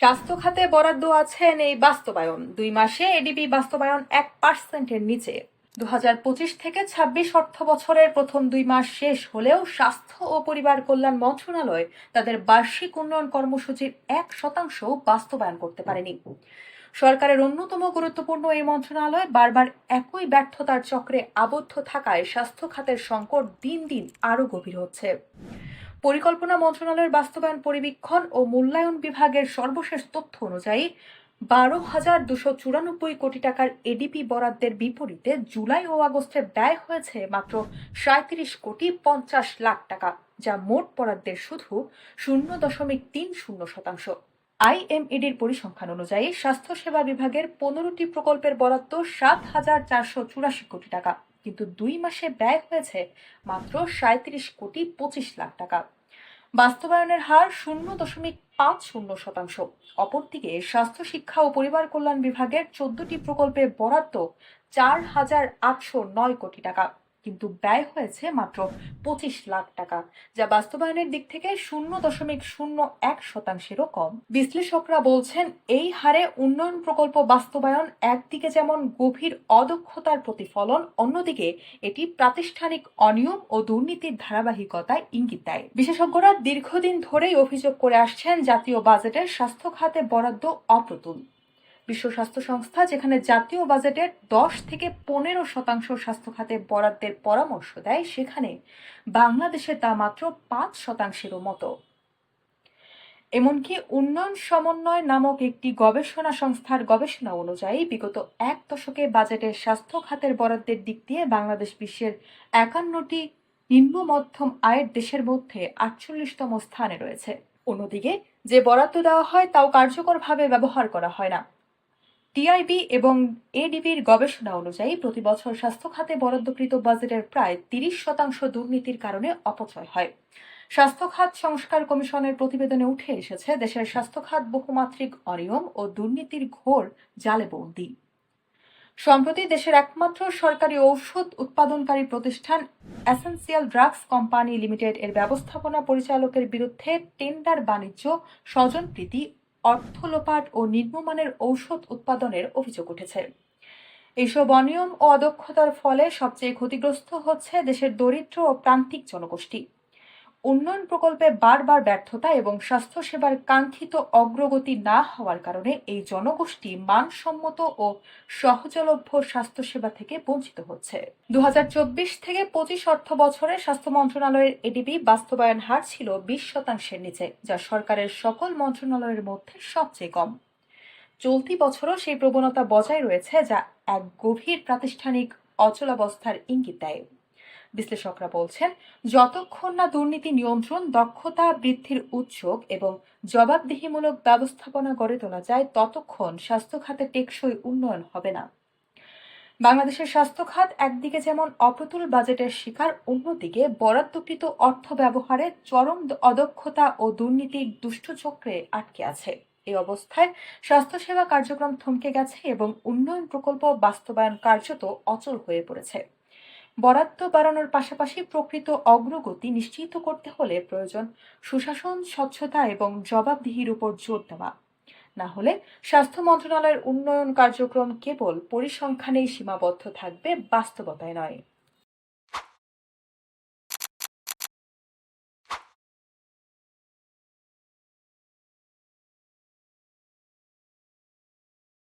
স্বাস্থ্য খাতে বরাদ্দ আছেন এই বাস্তবায়ন। দুই মাসে এডিপি বাস্তবায়ন এক পার্সেন্টের নিচে। দুহাজার পঁচিশ থেকে ২৬ অর্থ বছরের প্রথম দুই মাস শেষ হলেও স্বাস্থ্য ও পরিবার কল্যাণ মন্ত্রণালয় তাদের বার্ষিক উন্নয়ন কর্মসূচির এক শতাংশ বাস্তবায়ন করতে পারেনি। সরকারের অন্যতম গুরুত্বপূর্ণ এই মন্ত্রণালয় বারবার একই ব্যর্থতার চক্রে আবদ্ধ থাকায় স্বাস্থ্য খাতের সংকট দিন দিন আরও গভীর হচ্ছে। পরিকল্পনা মন্ত্রণালয়ের বাস্তবায়ন পরিবীক্ষণ ও মূল্যায়ন বিভাগের সর্বশেষ তথ্য অনুযায়ী, বারো হাজার দুশো চুরানব্বই কোটি টাকার এডিপি বরাদ্দের বিপরীতে জুলাই ও আগস্টে ব্যয় হয়েছে মাত্র সাঁত্রিশ কোটি পঞ্চাশ লাখ টাকা, যা মোট বরাদ্দের শুধু শূন্য দশমিক তিন শূন্য শতাংশ। আইএমইডির পরিসংখ্যান অনুযায়ী স্বাস্থ্যসেবা বিভাগের পনেরোটি প্রকল্পের বরাদ্দ সাত হাজার চারশো চুরাশি কোটি টাকা। কিন্তু দুই মাসে ব্যয় হয়েছে মাত্র সাঁত্রিশ কোটি পঁচিশ লাখ টাকা। বাস্তবায়নের হার শূন্য দশমিক পাঁচ শূন্য শতাংশ। অপরদিকে স্বাস্থ্য, শিক্ষা ও পরিবার কল্যাণ বিভাগের চোদ্দটি প্রকল্পে বরাদ্দ চার হাজার আটশো নয় কোটি টাকা। কিন্তু ব্যয় হয়েছে মাত্র পঁচিশ লাখ টাকা, যা বাস্তবায়নের দিক থেকে শূন্য দশমিক শূন্য এক শতাংশেরও কম। বিশ্লেষকরা বলছেন, এই হারে উন্নয়ন প্রকল্প বাস্তবায়ন একদিকে যেমন গভীর অদক্ষতার প্রতিফলন, অন্যদিকে এটি প্রাতিষ্ঠানিক অনিয়ম ও দুর্নীতির ধারাবাহিকতায় ইঙ্গিত দেয়। বিশেষজ্ঞরা দীর্ঘদিন ধরেই অভিযোগ করে আসছেন, জাতীয় বাজেটের স্বাস্থ্য খাতে বরাদ্দ অপ্রতুল। বিশ্ব স্বাস্থ্য সংস্থা, যেখানে জাতীয় বাজেটের দশ থেকে পনেরো শতাংশ স্বাস্থ্য খাতে বরাদ্দের পরামর্শ দেয়, সেখানে বাংলাদেশে তা মাত্র পাঁচ শতাংশেরও মতো। এমনকি উন্নয়ন সমন্বয় নামক একটি গবেষণা সংস্থার গবেষণা অনুযায়ী, বিগত এক দশকে বাজেটের স্বাস্থ্য খাতের বরাদ্দের দিক দিয়ে বাংলাদেশ বিশ্বের একান্নটি নিম্ন মধ্যম আয়ের দেশের মধ্যে আটচল্লিশতম স্থানে রয়েছে। অন্যদিকে, যে বরাদ্দ দেওয়া হয়, তাও কার্যকরভাবে ব্যবহার করা হয় না। টিআইবি এবং এডিবির গবেষণা অনুযায়ী প্রতি বছর স্বাস্থ্য খাতে বরাদ্দকৃত বাজেটের প্রায় তিরিশ শতাংশ দুর্নীতির কারণে অপচয় হয়। স্বাস্থ্য খাত সংস্কার কমিশনের প্রতিবেদনে উঠে এসেছে, দেশের স্বাস্থ্য খাত বহুমাত্রিক অনিয়ম ও দুর্নীতির ঘোর জালে বন্দী সম্প্রতি দেশের একমাত্র সরকারি ঔষধ উৎপাদনকারী প্রতিষ্ঠান এসেন্সিয়াল ড্রাগস কোম্পানি লিমিটেড এর ব্যবস্থাপনা পরিচালকের বিরুদ্ধে টেন্ডার বাণিজ্য স্বজনপ্রীতি অর্থ লোপাট ও নিম্নমানের ঔষধ উৎপাদনের অভিযোগ উঠেছে। এইসব অনিয়ম ও অদক্ষতার ফলে সবচেয়ে ক্ষতিগ্রস্ত হচ্ছে দেশের দরিদ্র ও প্রান্তিক জনগোষ্ঠী। উন্নয়ন প্রকল্পে বারবার ব্যর্থতা এবং স্বাস্থ্যসেবার কাঙ্ক্ষিত অগ্রগতি না হওয়ার কারণে এই জনগোষ্ঠী মানসম্মত ও সহজলভ্য স্বাস্থ্যসেবা থেকে বঞ্চিত হচ্ছে। দু হাজার চব্বিশ থেকে পঁচিশ অর্থ বছরে স্বাস্থ্য মন্ত্রণালয়ের এডিবি বাস্তবায়ন হার ছিল বিশ শতাংশের নিচে, যা সরকারের সকল মন্ত্রণালয়ের মধ্যে সবচেয়ে কম। চলতি বছরও সেই প্রবণতা বজায় রয়েছে, যা এক গভীর প্রাতিষ্ঠানিক অচলাবস্থার ইঙ্গিত দেয়। বিশ্লেষকরা বলছেন, যতক্ষণ না দুর্নীতি নিয়ন্ত্রণ, দক্ষতা বৃদ্ধির উদ্যোগ এবং জবাবদিহিমূলক ব্যবস্থাপনা গড়ে তোলা যায়, ততক্ষণ স্বাস্থ্য খাতে টেকসই উন্নয়ন হবে না। বাংলাদেশের স্বাস্থ্য খাত একদিকে যেমন অপ্রতুল বাজেটের শিকার, অন্যদিকে বরাদ্দকৃত অর্থ ব্যবহারে চরম অদক্ষতা ও দুর্নীতির দুষ্টচক্রে আটকে আছে। এই অবস্থায় স্বাস্থ্যসেবা কার্যক্রম থমকে গেছে এবং উন্নয়ন প্রকল্প বাস্তবায়ন কার্যত অচল হয়ে পড়েছে। বরাদ্দ বাড়ানোর পাশাপাশি প্রকৃত অগ্রগতি নিশ্চিত করতে হলে প্রয়োজন সুশাসন, স্বচ্ছতা এবং জবাবদিহির উপর জোর দেওয়া। না হলে স্বাস্থ্য মন্ত্রণালয়ের উন্নয়ন কার্যক্রম কেবল পরিসংখ্যানেই সীমাবদ্ধ থাকবে, বাস্তবতায় নয়।